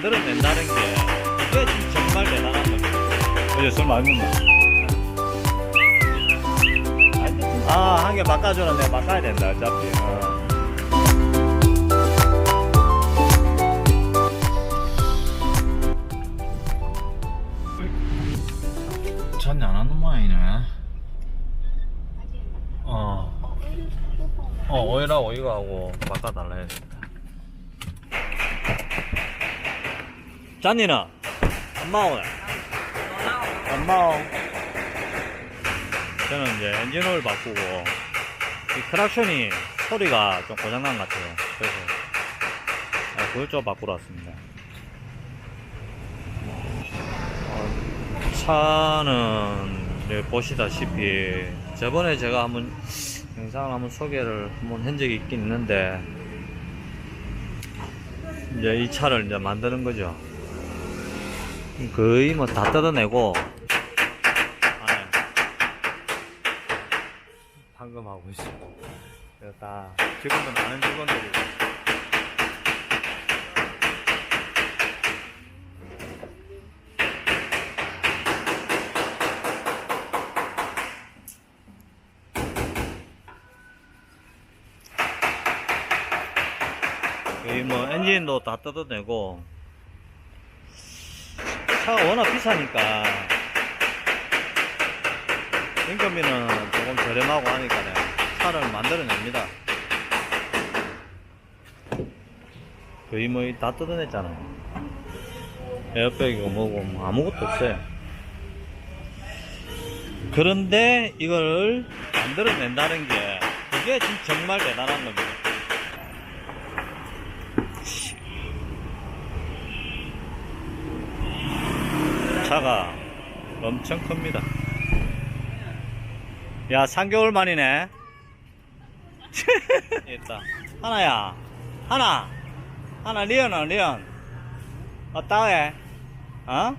만들어낸다는 게 이게 지금 정말 대단한 겁니다. 어제 술 많이 먹나? 아, 한 개 바꿔줘라. 내가 바꿔야 된다, 어차피. 어. 전혀 안 하는 모양이네. 어. 어, 오이랑 오이가 하고 바꿔달라 해야 된다. 짠이는? 엄마 오네. 엄마 오. 저는 이제 엔진 오일 바꾸고, 이 크락션이 소리가 좀 고장난 것 같아요. 그래서, 아, 그걸 좀 바꾸러 왔습니다. 어, 차는 이제 보시다시피, 저번에 제가 한번 영상을 한번 소개를 한번 한 적이 있긴 있는데, 이제 이 차를 이제 만드는 거죠. 거의 뭐 다 뜯어내고, 안에 방금 하고 있어. 그래서 다 직원들 많은 직원들이. 여기 뭐 엔진도 다 뜯어내고 차가 워낙 비싸니까 인건비는 조금 저렴하고 하니까 차를 만들어냅니다. 거의 뭐 다 뜯어냈잖아요. 에어백이고 뭐고 뭐 아무것도 없어요. 그런데 이걸 만들어낸다는 게 그게 정말 대단한 겁니다. 차가 엄청 큽니다. 야, 3개월 만이네. 있다. 하나야. 하나. 하나, 리언아, 리언. 어따 해? 어?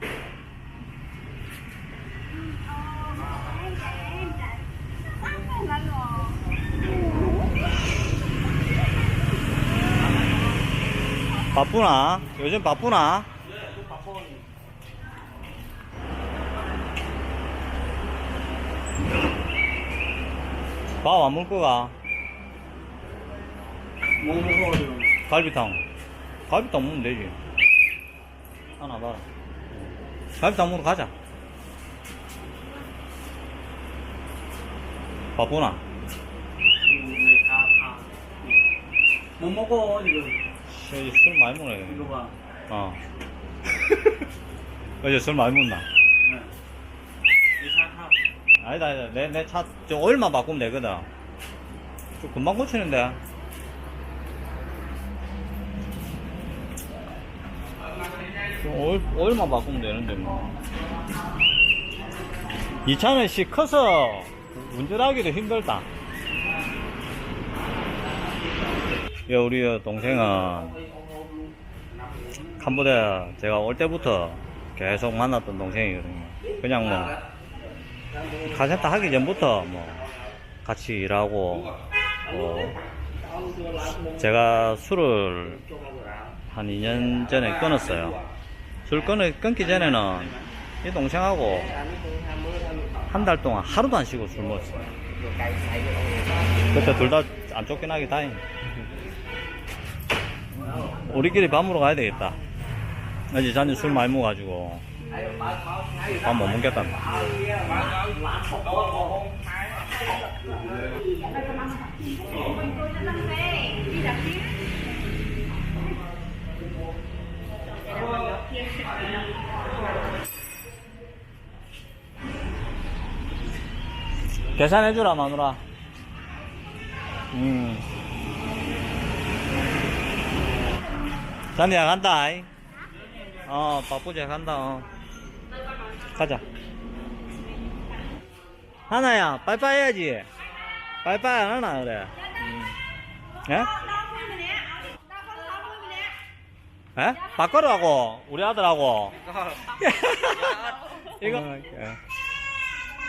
바쁘나? 요즘 바쁘나? 밥 안 먹고 가. 뭐 먹어가지고 갈비탕. 갈비탕 먹으면 되지. 하나 봐라. 갈비탕 먹으러 가자. 바쁘나? 못 먹어 지금 술 많이 먹네. 이거 봐 어. 어제 술 많이 먹나? 아니다, 아니다. 내, 내 차, 저 오일만 바꾸면 되거든. 좀 금방 고치는데. 오일만 바꾸면 되는데, 뭐. 이 차는 씨 커서 운전하기도 힘들다. 야, 우리 동생은 캄보디아 제가 올 때부터 계속 만났던 동생이거든요. 그냥 뭐, 카센터 하기 전부터 뭐 같이 일하고 뭐 제가 술을 한 2년 전에 끊었어요. 술 끊, 끊기 전에는 이 동생하고 한 달 동안 하루도 안 쉬고 술 먹었어요. 그때 둘 다 안 쫓겨나기 다행. 우리끼리 밥 먹으러 가야 되겠다. 어제 자네 술 많이 먹어가지고 밥 못 먹겠다. 계산해주라 마누라 음 잔이야 간다. 어 바쁘지 간다 어. 가자 하나야 빠이빠이 해야지 빠이빠이 안 하나 그래 음. 예? 예? 바꿔라고 우리 아들하고 이거 예.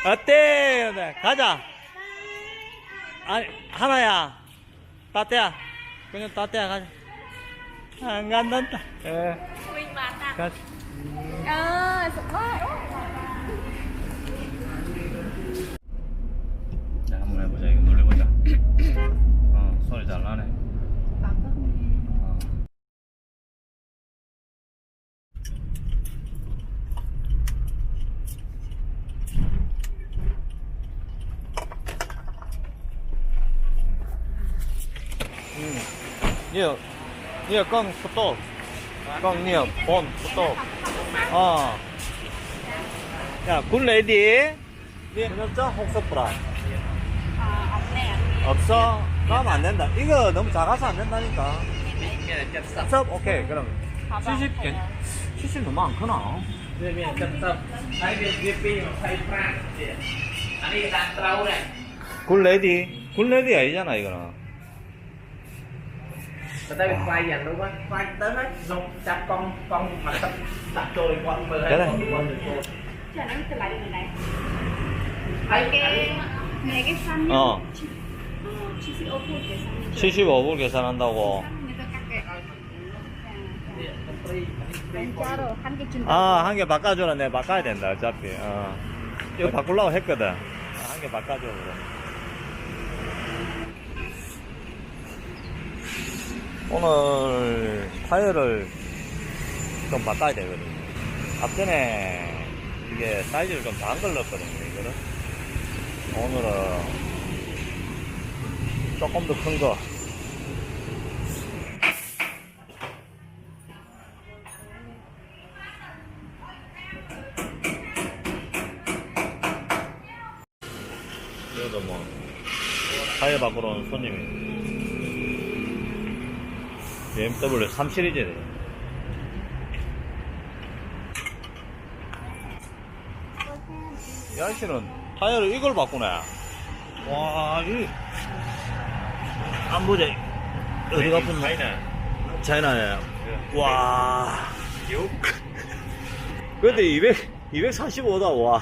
어때? 네, 가자. 아니, 하나야. 따떼야. 그냥 따떼야, 가자. 안 간단다. 예. Mình mà 같이. เออสุดว่า 자, 한번 해보자. 이거 눌러보자. 어, 소리 잘 나네. ปากก็มี 어. 음. 니어, 니어 깡 포토. con nhiều bom tô ờ 야, 굿 레디. 면허증 혹서프라. 아, 없네. 없어? 그럼 안 된다. 이거 너무 작아서 안 된다니까. 섭 오케이, 그럼. 70, 70 너무 안 크나? 굿 레디. 굿 레디 아니잖아, 이거는. Rồi tay mình quay dành đúng á, quay tới hết dùng đặt con con mặt tập tập trôi con mờ hết con con được trôi. Chờ nó từ lại đường này. Mấy cái này cái xanh. 어. 75불 계산. 75불 계산한다고. 공짜로 한 개 준다. 아, 한 개 바꿔줘라. 내 바꿔야 된다, 어차피. 어. 이거 바꾸려고 했거든. 한 개 바꿔줘, 그럼. 오늘 타이어를 좀 바꿔야 되거든 앞전에 이게 사이즈를 좀 작은 걸 넣었거든요 이거를 오늘은 조금 더 큰 거. 여기도 뭐, 타이어 바꾸러 온 손님이. BMW 3 시리즈네. 이 아저씨는 타이어를 이걸 바꾸네. 와, 이. 안 보자. 어디가 아픈 차이나. 차이나네. 예. 와. 근데 200, 245다, 와.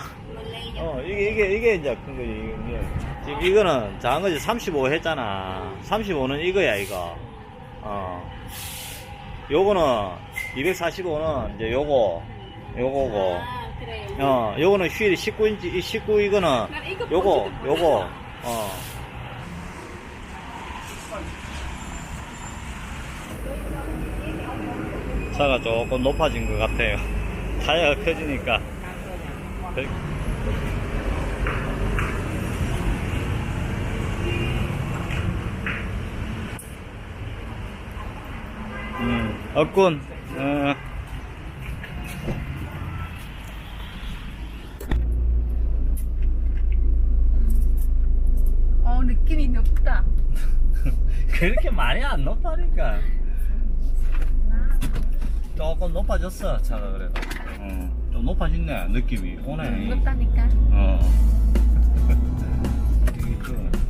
어, 이게, 이게, 이게 이제 큰 거지. 이게. 지금 이거는 작은 거지. 35 했잖아. 35는 이거야, 이거. 어. 요거는 245는 이제 요거 요거고. 아, 어, 요거는 휠이 19인치 19 이거는 이거 요거 요거. 어. 차가 조금 높아진 것 같아요. 타이어가 펴지니까. 그- 음, 없군. 어. 어. 느낌이 높다. 그렇게 많이 안 높다니까. 조금 높아졌어, 차가 그래도. 어, 좀 높아졌네, 느낌이. 오늘. 높다니까. 어.